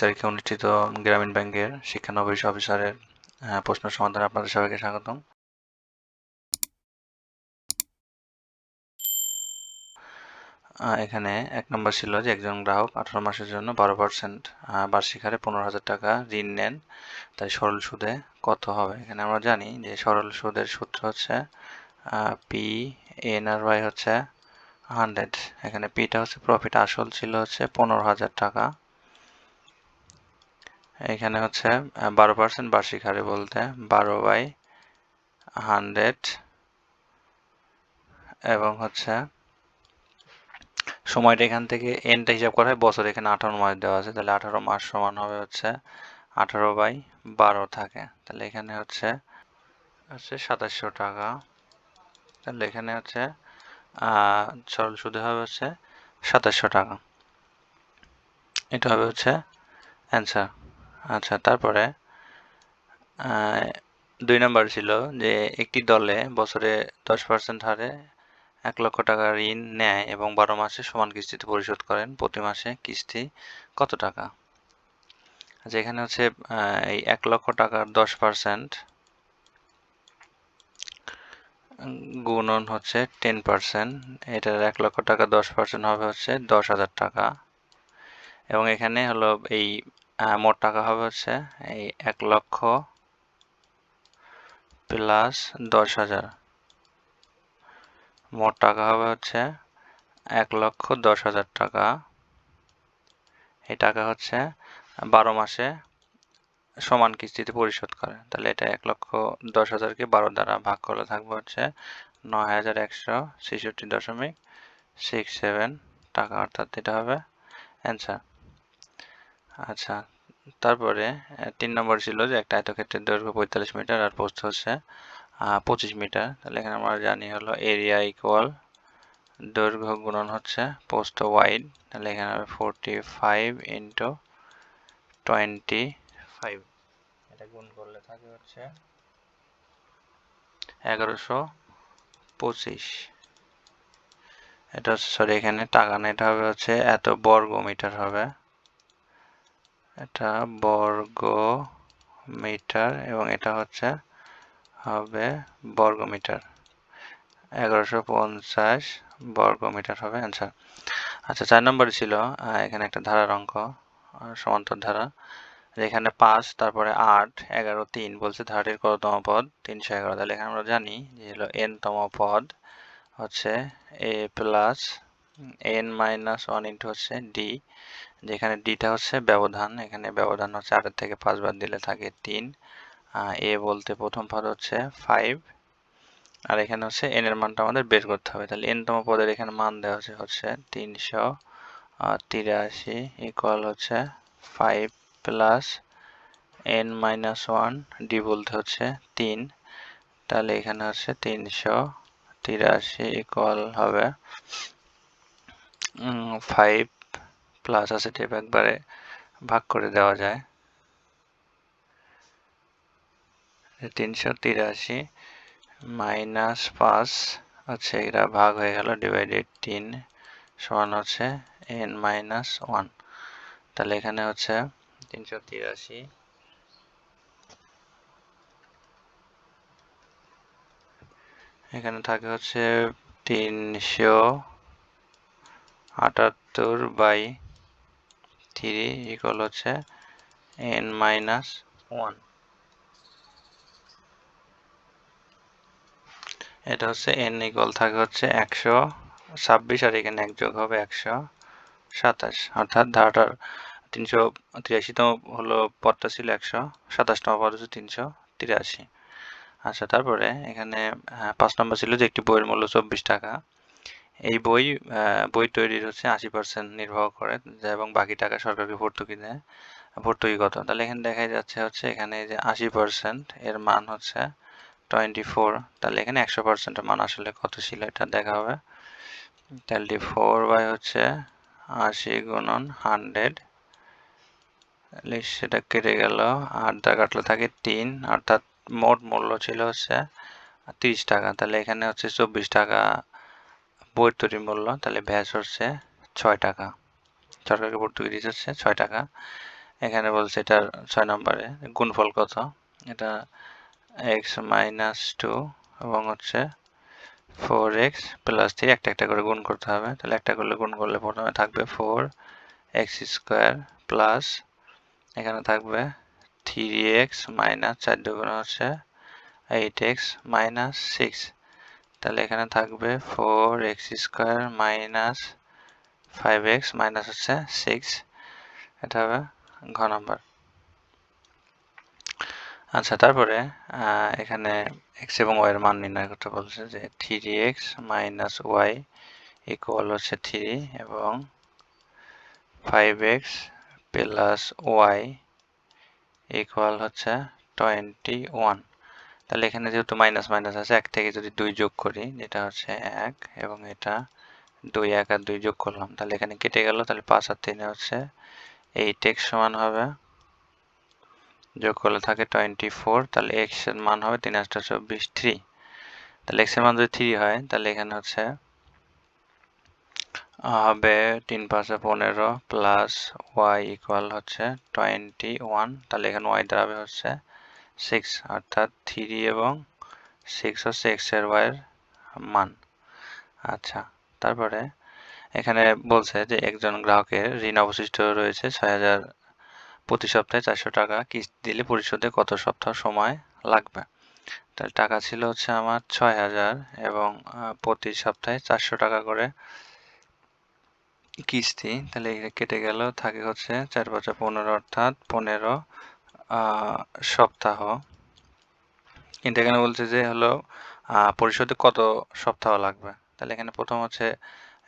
তারিখে অনুষ্ঠিত গ্রামীণ ব্যাংকের শিক্ষা শিক্ষানবিশ অফিসারের প্রশ্ন সমাধানে আপনাদের সবাইকে স্বাগতম। এখানে এক নম্বর ছিল যে একজন গ্রাহক আঠারো মাসের জন্য বারো পার্সেন্ট বার্ষিক হারে পনেরো হাজার টাকা ঋণ নেন, তাই সরল সুদে কত হবে? এখানে আমরা জানি যে সরল সুদের সূত্র হচ্ছে পি এন আর ওয়াই হচ্ছে হান্ড্রেড এখানে পিটা হচ্ছে প্রফিট আসল ছিল হচ্ছে পনেরো হাজার টাকা। এখানে হচ্ছে বারো পার্সেন্ট বার্ষিক হারে বলতে বারো বাই হান্ড্রেড এবং হচ্ছে সময়টা এখান থেকে এনটা হিসাব করা হয়, বছর এখানে আঠারো মাস দেওয়া আছে, তাহলে আঠারো মাস সমান হবে হচ্ছে আঠারো বাই বারো থাকে। তাহলে এখানে হচ্ছে হচ্ছে সাতাশশো টাকা। তাহলে এখানে হচ্ছে সরল সুদে হবে হচ্ছে সাতাশশো টাকা। এটা হবে হচ্ছে অ্যান্সার আচ্ছা তারপরে দুই নম্বর ছিল যে একটি দলে বছরে দশ পার্সেন্ট হারে এক লক্ষ টাকা ঋণ নেয় এবং বারো মাসে সমান কিস্তিতে পরিশোধ করেন। প্রতি মাসে কিস্তি কত টাকা? আচ্ছা এখানে হচ্ছে এই এক লক্ষ টাকার দশ পার্সেন্ট গুণন হচ্ছে টেন পার্সেন্ট এটার এক লক্ষ টাকা দশ পার্সেন্ট হবে হচ্ছে দশ হাজার টাকা। এবং এখানে হলো এই মোট টাকা হবে হচ্ছে এই এক লক্ষ প্লাস দশ হাজার। মোট টাকা হবে হচ্ছে এক লক্ষ দশ হাজার টাকা। এই টাকা হচ্ছে বারো মাসে সমান কিস্তিতে পরিশোধ করে। তাহলে এটা এক লক্ষ দশ হাজারকে বারো দ্বারা ভাগ করলে থাকবে হচ্ছে নয় হাজার একশো ছেষট্টি দশমিক সিক্স সেভেন টাকা। অর্থাৎ এটা হবে অ্যান্সার আচ্ছা। তারপরে তিন নম্বর ছিল যে একটা আয়তক্ষেত্রের দৈর্ঘ্য পঁয়তাল্লিশ মিটার আর পোস্ত হচ্ছে পঁচিশ মিটার। তাহলে এখানে আমরা জানি হলো এরিয়া ইকুয়াল দৈর্ঘ্য গুণন হচ্ছে পোস্ট ওয়াইড তাহলে এখানে হবে forty five into twenty five এটা গুণ করলে থাকে হচ্ছে এগারোশো পঁচিশ। এটা হচ্ছে সরি এখানে টাকা না এটা হবে হচ্ছে এত বর্গ মিটার হবে। এটা বর্গ মিটার এবং এটা হচ্ছে হবে বর্গ মিটার এগারোশো পঞ্চাশ বর্গ মিটার হবে অ্যান্সার আচ্ছা চার নম্বরে ছিল এখানে একটা ধারার অঙ্ক সমান্তর ধারা। এখানে পাঁচ, তারপরে আট, এগারো, তিন বলছে ধারাটির কততম পদ তিনশো এগারো। তাহলে এখানে আমরা জানি যে হলো এনতম পদ হচ্ছে A plus N minus one into হচ্ছে ডি যেখানে ডিটা হচ্ছে ব্যবধান, এখানে ব্যবধান হচ্ছে আটের থেকে পাঁচবার দিলে থাকে তিন এ বলতে প্রথম পদ হচ্ছে ফাইভ আর এখানে হচ্ছে এন এর মানটা আমাদের বের করতে হবে। তাহলে এনতম পদের এখানে মান দেওয়া হচ্ছে হচ্ছে তিনশো তিরাশি ইকুয়াল হচ্ছে five plus N minus one D বলতে হচ্ছে তিন, তাহলে এখানে হচ্ছে তিনশো, তিরাশি ইকুয়াল হবে ফাইভ প্লাস আছে টেপ একবারে ভাগ করে দেওয়া যায়। তিনশো তিরাশি মাইনাস পাঁচ হচ্ছে এটা ভাগ হয়ে গেল ডিভাইডেড তিন সমান হচ্ছে এন মাইনাস ওয়ান তাহলে এখানে হচ্ছে তিনশো তিরাশি। এখানে থাকে হচ্ছে তিনশো আটাত্তর বাই থ্রি ইকুয়াল হচ্ছে এন মাইনাস ওয়ান এটা হচ্ছে এন ইকুয়াল থাকে হচ্ছে একশো ছাব্বিশ আর এখানে এক যোগ হবে একশো সাতাশ। অর্থাৎ ধারাটার তিনশো তিরাশিতম হলো পদটা ছিল একশো সাতাশতম পদ হচ্ছে তিনশো তিরাশি। আচ্ছা তারপরে এখানে পাঁচ নম্বর ছিল যে একটি বইয়ের মূল্য চব্বিশ টাকা। এই বই বই তৈরির হচ্ছে আশি পার্সেন্ট নির্ভর করে এবং বাকি টাকা সরকারকে ভর্তুকি দেয় ভর্তুকি কত তাহলে এখানে দেখা যাচ্ছে হচ্ছে এখানে যে আশি পার্সেন্ট এর মান হচ্ছে টোয়েন্টি ফোর তাহলে এখানে একশো পার্সেন্টের মান আসলে কত ছিল এটা দেখা হবে। টোয়েন্টি ফোর বাই হচ্ছে আশি গুণন হান্ড্রেড সেটা কেটে গেল, আট দা কাটলে থাকে তিন, অর্থাৎ মোট মূল্য ছিল হচ্ছে তিরিশ টাকা, তাহলে এখানে হচ্ছে চব্বিশ টাকা বইয়ের তৈরি মূল্য, তাহলে ভ্যাস হচ্ছে ছয় টাকা। সরকারকে ভর্তুকি দিতে হচ্ছে ছয় টাকা। এখানে বলছে এটার ছয় নম্বরে গুণফল কত? এটা এক্স মাইনাস টু এবং হচ্ছে ফোর এক্স প্লাস থ্রি একটা একটা করে গুণ করতে হবে। তাহলে একটা করলে গুণ করলে প্রথমে থাকবে ফোর এক্স স্কোয়ার প্লাস এখানে থাকবে থ্রি এক্স মাইনাস চার দুগুণ হচ্ছে এইট এক্স মাইনাস সিক্স তাহলে এখানে থাকবে four X square minus five X minus হচ্ছে সিক্স এটা হবে ঘ নম্বর আচ্ছা তারপরে এখানে এক্স এবং ওয়াই এর মান নির্ণয় করতে বলছে যে three X minus Y equal হচ্ছে থ্রি এবং five X plus Y equal হচ্ছে টোয়েন্টি ওয়ান তাহলে এখানে যেহেতু মাইনাস মাইনাস আছে, এক থেকে যদি দুই যোগ করি যেটা হচ্ছে এক এবং এটা দুই, এক আর দুই যোগ করলাম, তাহলে এখানে কেটে গেল, তাহলে পাঁচ আর তিনে হচ্ছে এইট এক্স সমান হবে, যোগ করলে থাকে টোয়েন্টি ফোর তাহলে এক্সের মান হবে তিন আটটা চব্বিশ থ্রি তাহলে এক্সের মান যদি থ্রি হয়, তাহলে এখানে হচ্ছে হবে তিন পাঁচে পনেরো প্লাস ওয়াই ইকুয়াল হচ্ছে টোয়েন্টি ওয়ান তাহলে এখানে ওয়াই দাঁড়াবে হচ্ছে সিক্স অর্থাৎ থ্রি এবং সিক্স হচ্ছে এক্সের ওয়াইয়ের মান। আচ্ছা তারপরে এখানে বলছে যে একজন গ্রাহকের ঋণ অবশিষ্ট রয়েছে ছয় হাজার প্রতি সপ্তাহে চারশো টাকা। কিস্তি দিলে পরিশোধে কত সপ্তাহ সময় লাগবে? তাহলে টাকা ছিল হচ্ছে আমার ছয় হাজার এবং প্রতি সপ্তাহে চারশো টাকা করে কিস্তি। তাহলে কেটে গেল, থাকে হচ্ছে চার বছর পনেরো অর্থাৎ পনেরো সপ্তাহ। কিন্তু এখানে বলছে যে হলো পরিশোধে কত সপ্তাহ লাগবে? তাহলে এখানে প্রথম হচ্ছে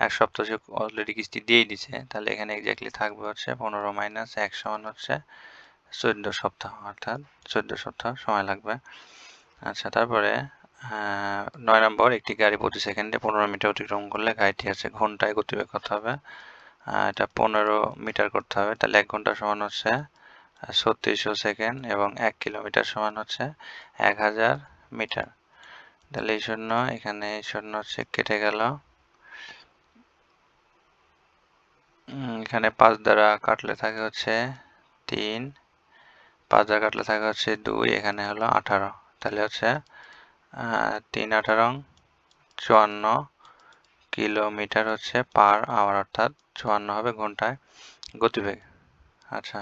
এক সপ্তাহ সে অলরেডি কিস্তি দিয়েই দিছে। তাহলে এখানে এক্স্যাক্টলি থাকবে হচ্ছে পনেরো মাইনাস এক সমান হচ্ছে চোদ্দ সপ্তাহ, অর্থাৎ চোদ্দ সপ্তাহ সময় লাগবে। আচ্ছা তারপরে নয় নম্বর, একটি গাড়ি প্রতি সেকেন্ডে পনেরো মিটার অতিক্রম করলে গাড়িটি আছে ঘন্টায় গতিবেগ করতে হবে। এটা পনেরো মিটার করতে হবে। তাহলে এক ঘণ্টা সমান হচ্ছে ছত্রিশশো সেকেন্ড এবং এক কিলোমিটার সমান হচ্ছে এক হাজার মিটার। তাহলে এই শূন্য, এখানে এই শূন্য হচ্ছে কেটে গেল। এখানে পাঁচ দ্বারা কাটলে থাকে হচ্ছে তিন, পাঁচ দ্বারা কাটলে থাকে হচ্ছে দুই, এখানে হলো আঠারো। তাহলে হচ্ছে তিন আঠারো চুয়ান্ন কিলোমিটার হচ্ছে পার আওয়ার, অর্থাৎ চুয়ান্ন হবে ঘন্টায় গতিবেগ। আচ্ছা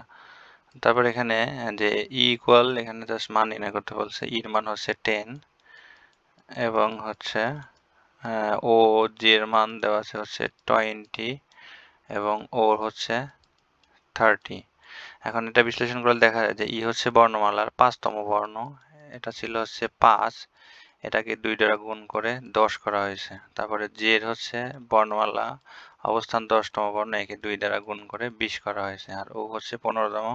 তারপর এখানে, যে ই ইকুয়াল এখানে জাস্ট মান নির্ণয় করতে বলছে। ইর মান হচ্ছে টেন এবং হচ্ছে ও এর মান দেওয়া আছে হচ্ছে টোয়েন্টি এবং ওর হচ্ছে থার্টি এখন এটা বিশ্লেষণ করলে দেখা যায় যে ই হচ্ছে বর্ণমালার পাঁচতম বর্ণ। এটা ছিল হচ্ছে পাঁচ। এটাকে দুই দ্বারা গুণ করে দশ করা হয়েছে। তারপরে জের হচ্ছে বর্ণমালা অবস্থান দশতম বর্ণ একে দুই দ্বারা গুণ করে বিশ করা হয়েছে। আর ও হচ্ছে পনেরোতম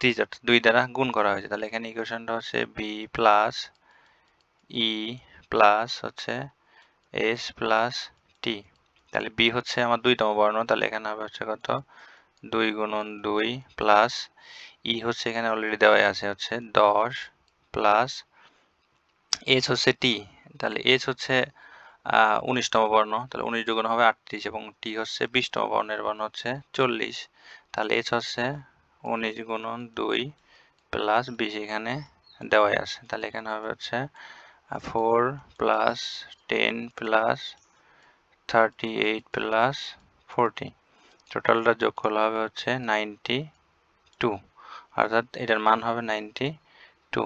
ত্রিশ দুই দ্বারা গুণ করা হয়েছে। তাহলে এখানে ইকুয়েশনটা হচ্ছে বি প্লাস ই প্লাস হচ্ছে এস প্লাস টি তাহলে বি হচ্ছে আমার দুইতম বর্ণ, তাহলে এখানে হবে হচ্ছে কত? দুই গুণন দুই প্লাস ই হচ্ছে এখানে অলরেডি দেওয়াই আছে, হচ্ছে দশ প্লাস এইচ হচ্ছে টি তাহলে এইচ হচ্ছে উনিশতম বর্ণ, তাহলে উনিশ দুগুণ হবে আটত্রিশ এবং টি হচ্ছে বিশতম বর্ণের বর্ণ হচ্ছে চল্লিশ। তাহলে এস হচ্ছে উনিশ গুণন দুই প্লাস বিশ এখানে দেওয়াই আছে। তাহলে এখানে হবে হচ্ছে four plus ten plus thirty eight plus forty টোটালটা যোগ করলে হবে হচ্ছে নাইনটি টু অর্থাৎ এটার মান হবে নাইনটি টু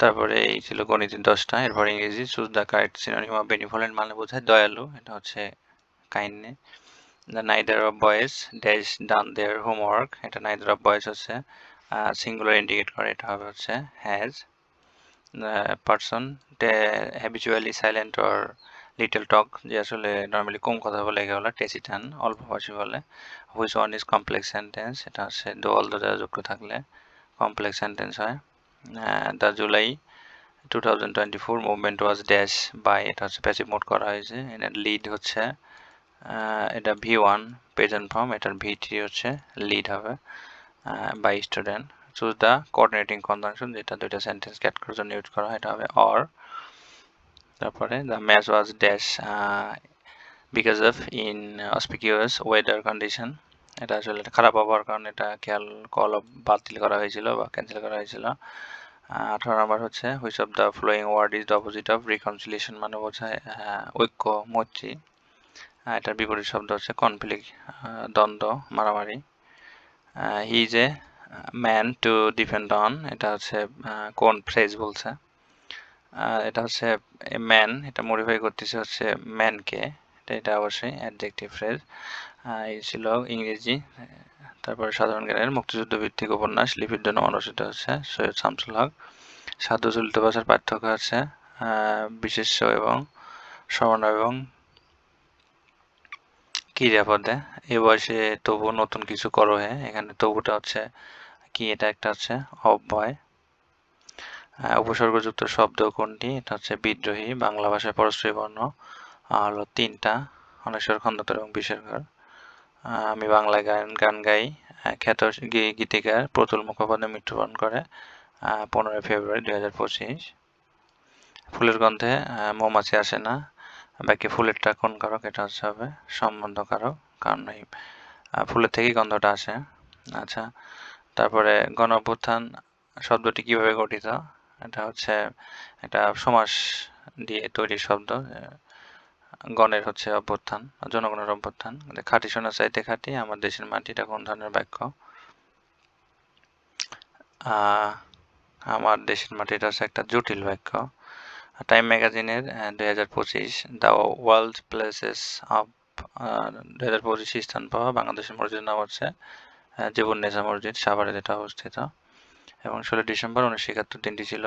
তারপরে এই ছিল গণিতের দশটা, এরপর ইংরেজি choose the correct, synonym of benevolent মানে বোঝায় দয়ালু, এটা হচ্ছে kindness the neither of boys dash done their homework এটা নাইদার অফ বয়েজ হচ্ছে সিঙ্গুলার ইন্ডিকেট করে, এটা হবে হচ্ছে has person habitually silent or little talk যে আসলে নর্মালি কম কথা বলে একে টেসিটান অল্প ভাষী বলে which one is complex sentence এটা হচ্ছে দোয়াল দ্বারা যুক্ত থাকলে কমপ্লেক্স সেন্টেন্স হয়। The July two thousand twenty four movement was dash by এটা হচ্ছে প্যাসিভ মোড করা হয়েছে এটার লিড হচ্ছে এটা ভি ওয়ান প্রেজেন্ট ফর্ম এটার ভি থ্রি হচ্ছে লিড হবে by student choose the coordinating conjunction যেটা দুইটা সেন্টেন্স ক্যাট করার জন্য ইউজ করা হয়, এটা হবে অর তারপরে the match was dash because of inauspicious weather condition এটা আসলে খারাপ হওয়ার কারণে এটা খেয়াল কল বাতিল করা হয়েছিল বা ক্যান্সেল করা হয়েছিল। আঠারো নম্বর হচ্ছে which of the following word is the opposite of reconciliation মানে বোঝায় ঐক্য, মৈত্রী। এটার বিপরীত শব্দ হচ্ছে কনফ্লিক্ট দ্বন্দ্ব, মারামারি। He is a man to depend on এটা হচ্ছে কোন ফ্রেজ বলছে। এটা হচ্ছে ম্যান এটা মডিফাই করতেছে হচ্ছে ম্যানকে এটা এটা অবশ্যই অ্যাডজেক্টিভ ফ্রেজ এই ছিল ইংরেজি তারপরে সাধারণ জ্ঞানের মুক্তিযুদ্ধ ভিত্তিক উপন্যাস, লিপির জন্য অনুষ্ঠিত হচ্ছে, সৈয়দ শামসুল হক। সাধ্য চলিত ভাষার পার্থক্য আছে বিশেষ্য এবং সমান এবং ক্রিয়াপদে। এ বয়সে তবু নতুন কিছু করো হে, এখানে তবুটা হচ্ছে কি, এটা একটা হচ্ছে অব্যয় উপসর্গযুক্ত শব্দ কোনটি? এটা হচ্ছে বিদ্রোহী, বাংলা ভাষায় পরশ্রী বর্ণ। হলো তিনটা অনেশ্বর খন্দকার এবং বিশেষকর আমি বাংলায় গান গান গাই। খ্যাত গীতিকার প্রতুল মুখোপাধ্যায় মৃত্যুবরণ করে পনেরোই ফেব্রুয়ারি দুই হাজার পঁচিশ। ফুলের গন্ধে মৌমাছি আসে না। বাকি ফুলেরটা কোন কারক, এটা হচ্ছে হবে সম্বন্ধ কারক, কারণ এই ফুলের থেকেই গন্ধটা আসে। আচ্ছা তারপরে গণ শব্দটি কীভাবে গঠিত? এটা হচ্ছে একটা সমাস দিয়ে তৈরি শব্দ গণের হচ্ছে অভ্যুত্থান, জনগণের অভ্যুত্থান। খাঁটি সোনা চাইতে খাঁটি আমার দেশের মাটি এটা কোন ধরনের বাক্য আমার দেশের মাটি এটা হচ্ছে একটা জটিল বাক্য টাইম ম্যাগাজিনের দুই হাজার পঁচিশ দ্য ওয়ার্ল্ড প্লেসেস অফ দুই হাজার পঁচিশ স্থান পাওয়া বাংলাদেশের মসজিদের নাম হচ্ছে জীবন নেজা মসজিদ, সাভারে যেটা অবস্থিত। এবং ষোলো ডিসেম্বর উনিশশো একাত্তর দিনটি ছিল।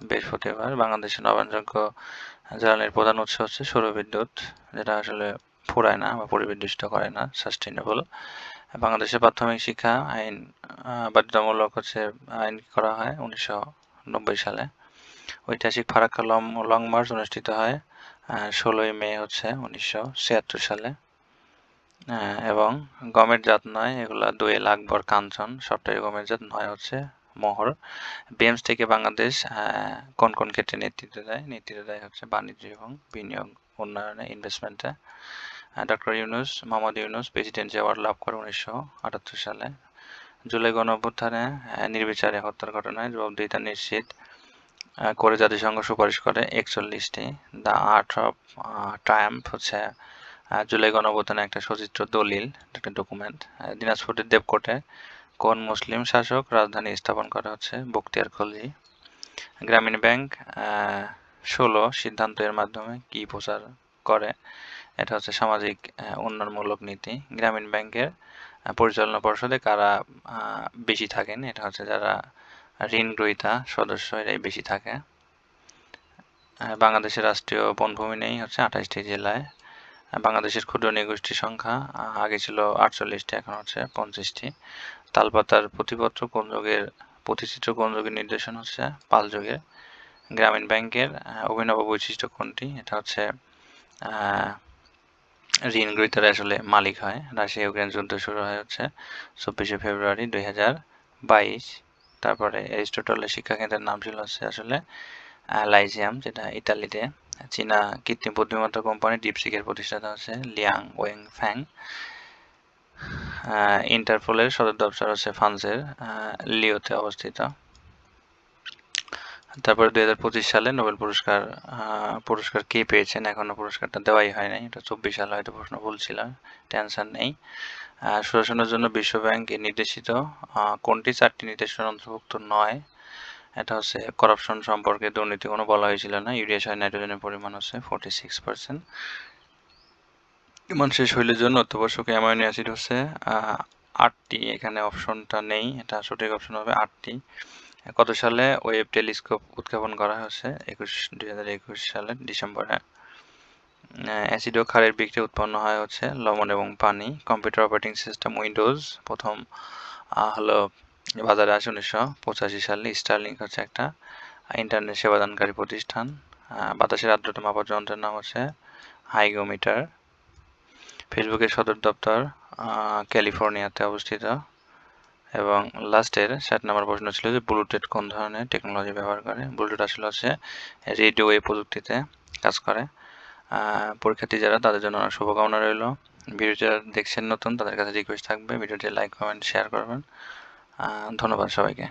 বৃহস্পতিবার বাংলাদেশের নবায়নযোগ্য জ্বালানির প্রধান উৎস হচ্ছে সৌরবিদ্যুৎ, যেটা আসলে ফুরায় না বা পরিবেশ করে না সাস্টেনেবল বাংলাদেশের প্রাথমিক শিক্ষা আইন বাধ্যতামূলক হচ্ছে আইন করা হয় উনিশশো নব্বই সালে। ঐতিহাসিক ফারাক্কা লং লং মার্চ অনুষ্ঠিত হয় ষোলোই মে হচ্ছে উনিশশো ছিয়াত্তর সালে। এবং গমের জাত নয়, এগুলা দোয়েল আকবর কাঞ্চন, সবটাই গমের জাত নয় হচ্ছে মোহর বিএমস থেকে বাংলাদেশ কোন কোন ক্ষেত্রে নেতৃত্ব দেয়? নেতৃত্ব দেয় হচ্ছে বাণিজ্য এবং বিনিয়োগ, উন্নয়নে ইনভেস্টমেন্টে doctor Yunus, Muhammad Yunus presidency award লাভ করে উনিশশো আটাত্তর সালে। জুলাই গণ অভ্যুত্থানে নির্বিচারে হত্যার ঘটনায় জবাবদিহিতা নিশ্চিত করে জাতিসংঘ সুপারিশ করে একচল্লিশটি। দ্য আর্ট অফ ট্রায়াম্প হচ্ছে জুলাই গণঅভ্যুত্থানে একটা সচিত্র দলিল, একটা ডকুমেন্ট দিনাজপুরের দেবকোটে। কোন মুসলিম শাসক রাজধানী স্থাপন করা হচ্ছে? বক্তিয়ার খলজি গ্রামীণ ব্যাংক ষোলো সিদ্ধান্তের মাধ্যমে কি প্রচার করে? এটা হচ্ছে সামাজিক উন্নয়নমূলক নীতি। গ্রামীণ ব্যাংকের পরিচালনা পর্ষদে কারা বেশি থাকেন? এটা হচ্ছে যারা ঋণ গ্রহীতা সদস্য, এরাই বেশি থাকে। বাংলাদেশের রাষ্ট্রীয় বনভূমি নেই, হচ্ছে আঠাশটি জেলায়। বাংলাদেশের ক্ষুদ্র নৃগোষ্ঠীর সংখ্যা আগে ছিল আটচল্লিশটি, এখন হচ্ছে পঞ্চাশটি। তালপাতার প্রতিপত্র কোন যুগের প্রতিচিত্র কোন যুগের নির্দেশন হচ্ছে? পাল যুগের গ্রামীণ ব্যাংকের অভিনব বৈশিষ্ট্য কোনটি? এটা হচ্ছে ঋণ গ্রহীতারা আসলে মালিক হয়। রাশিয়া ইউক্রেন যুদ্ধ শুরু হয় হচ্ছে চব্বিশে ফেব্রুয়ারি দুই বাইশ। তারপরে অ্যারিস্টোটলের শিক্ষাকেন্দ্রের নাম ছিল হচ্ছে আসলে লাইজিয়াম, যেটা ইতালিতে। চীনা কৃত্রিম বুদ্ধিমত্তা কোম্পানি ডিপসিকের প্রতিষ্ঠাতা হচ্ছে লিয়াং ওয়েং ফ্যাং ইন্টারপোলের সদর দপ্তর হচ্ছে ফ্রান্সের লিওতে অবস্থিত। তারপরে দুই হাজার পঁচিশ সালে নোবেল পুরস্কার পুরস্কার কে পেয়েছেন? এখনও পুরস্কারটা দেওয়াই হয় নাই। এটা চব্বিশ সালে হয়তো প্রশ্ন ভুল ছিল, টেনশন নেই। সুশাসনের জন্য বিশ্বব্যাংক নির্দেশিত কোনটি? চারটি নির্দেশন অন্তর্ভুক্ত নয়। এটা হচ্ছে করাপশন সম্পর্কে দুর্নীতি কোনো বলা হয়েছিল না। ইউরিয়া, সার, নাইট্রোজেনের পরিমাণ হচ্ছে ফোর্টি সিক্স পার্সেন্ট মানুষের শৈলের জন্য অত্যাবশ্যক অ্যামাইনো অ্যাসিড হচ্ছে আটটি। এখানে অপশনটা নেই, এটা সঠিক অপশন হবে আটটি। কত সালে ওয়েব টেলিস্কোপ উৎক্ষেপণ করা হয়েছে? একুশ, দুই হাজার একুশ সালের ডিসেম্বরে। অ্যাসিড ক্ষারের বিক্রি উৎপন্ন হয় হচ্ছে লবণ এবং পানি। কম্পিউটার অপারেটিং সিস্টেম উইন্ডোজ প্রথম হলো বাজারে আসে উনিশশো পঁচাশি সালে। স্টারলিংক হচ্ছে একটা ইন্টারনেট সেবাদানকারী প্রতিষ্ঠান। বাতাসের আর্দ্রতা মাপার যন্ত্রের নাম হচ্ছে হাইগোমিটার ফেসবুকের সদর দপ্তর ক্যালিফোর্নিয়াতে অবস্থিত। এবং লাস্টের সাত নম্বর প্রশ্ন ছিল যে, ব্লুটুথ কোন ধরনের টেকনোলজি ব্যবহার করে? ব্লুটুথ আসলে হচ্ছে রেডিও ওয়ে প্রযুক্তিতে কাজ করে। পরীক্ষার্থী যারা, তাদের জন্য অনেক শুভকামনা রইল। ভিডিওটি দেখছেন নতুন, তাদের কাছে রিকোয়েস্ট থাকবে। ভিডিওটি লাইক কমেন্ট শেয়ার করবেন। ধন্যবাদ সবাইকে।